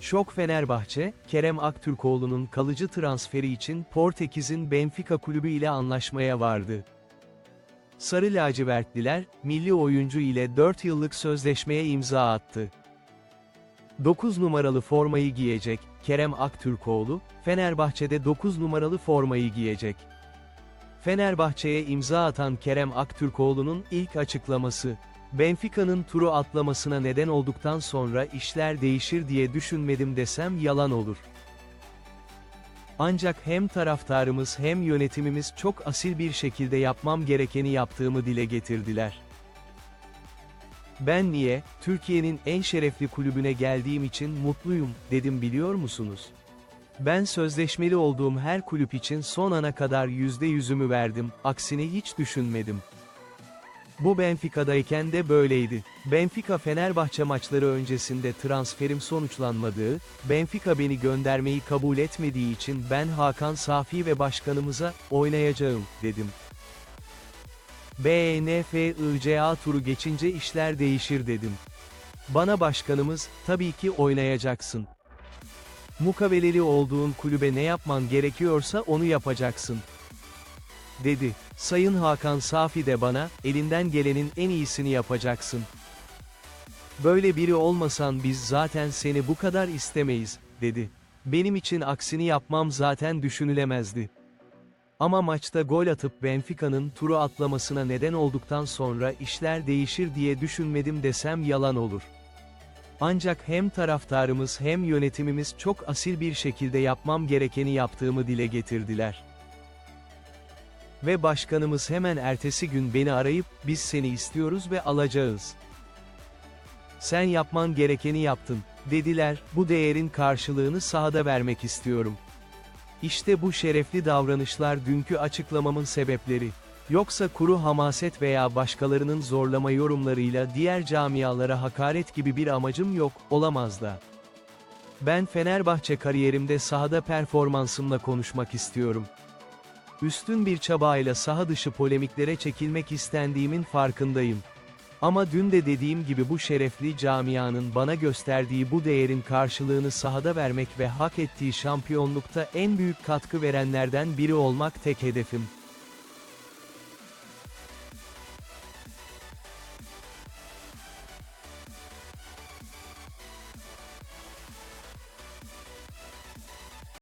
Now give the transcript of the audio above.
Şok Fenerbahçe, Kerem Aktürkoğlu'nun kalıcı transferi için Portekiz'in Benfica kulübü ile anlaşmaya vardı. Sarı lacivertliler, milli oyuncu ile 4 yıllık sözleşmeye imza attı. 9 numaralı formayı giyecek, Kerem Aktürkoğlu, Fenerbahçe'de 9 numaralı formayı giyecek. Fenerbahçe'ye imza atan Kerem Aktürkoğlu'nun ilk açıklaması, Benfica'nın turu atlamasına neden olduktan sonra işler değişir diye düşünmedim desem yalan olur. Ancak hem taraftarımız hem yönetimimiz çok asil bir şekilde yapmam gerekeni yaptığımı dile getirdiler. Ben niye, Türkiye'nin en şerefli kulübüne geldiğim için mutluyum, dedim biliyor musunuz? Ben sözleşmeli olduğum her kulüp için son ana kadar yüzde yüzümü verdim, aksini hiç düşünmedim. Bu Benfica'dayken de böyleydi. Benfica Fenerbahçe maçları öncesinde transferim sonuçlanmadığı, Benfica beni göndermeyi kabul etmediği için ben Hakan Safi ve başkanımıza oynayacağım dedim. BNFICA turu geçince işler değişir dedim. Bana başkanımız, tabii ki oynayacaksın. Mukaveleli olduğun kulübe ne yapman gerekiyorsa onu yapacaksın. Dedi. Sayın Hakan Safi de bana, elinden gelenin en iyisini yapacaksın. Böyle biri olmasan biz zaten seni bu kadar istemeyiz, dedi. Benim için aksini yapmam zaten düşünülemezdi. Ama maçta gol atıp Benfica'nın turu atlamasına neden olduktan sonra işler değişir diye düşünmedim desem yalan olur. Ancak hem taraftarımız hem yönetimimiz çok asil bir şekilde yapmam gerekeni yaptığımı dile getirdiler. Ve başkanımız hemen ertesi gün beni arayıp, biz seni istiyoruz ve alacağız. Sen yapman gerekeni yaptın, dediler, bu değerin karşılığını sahada vermek istiyorum. İşte bu şerefli davranışlar dünkü açıklamamın sebepleri. Yoksa kuru hamaset veya başkalarının zorlama yorumlarıyla diğer camialara hakaret gibi bir amacım yok, olamaz da. Ben Fenerbahçe kariyerimde sahada performansımla konuşmak istiyorum. Üstün bir çabayla saha dışı polemiklere çekilmek istendiğimin farkındayım. Ama dün de dediğim gibi bu şerefli camianın bana gösterdiği bu değerin karşılığını sahada vermek ve hak ettiği şampiyonlukta en büyük katkı verenlerden biri olmak tek hedefim.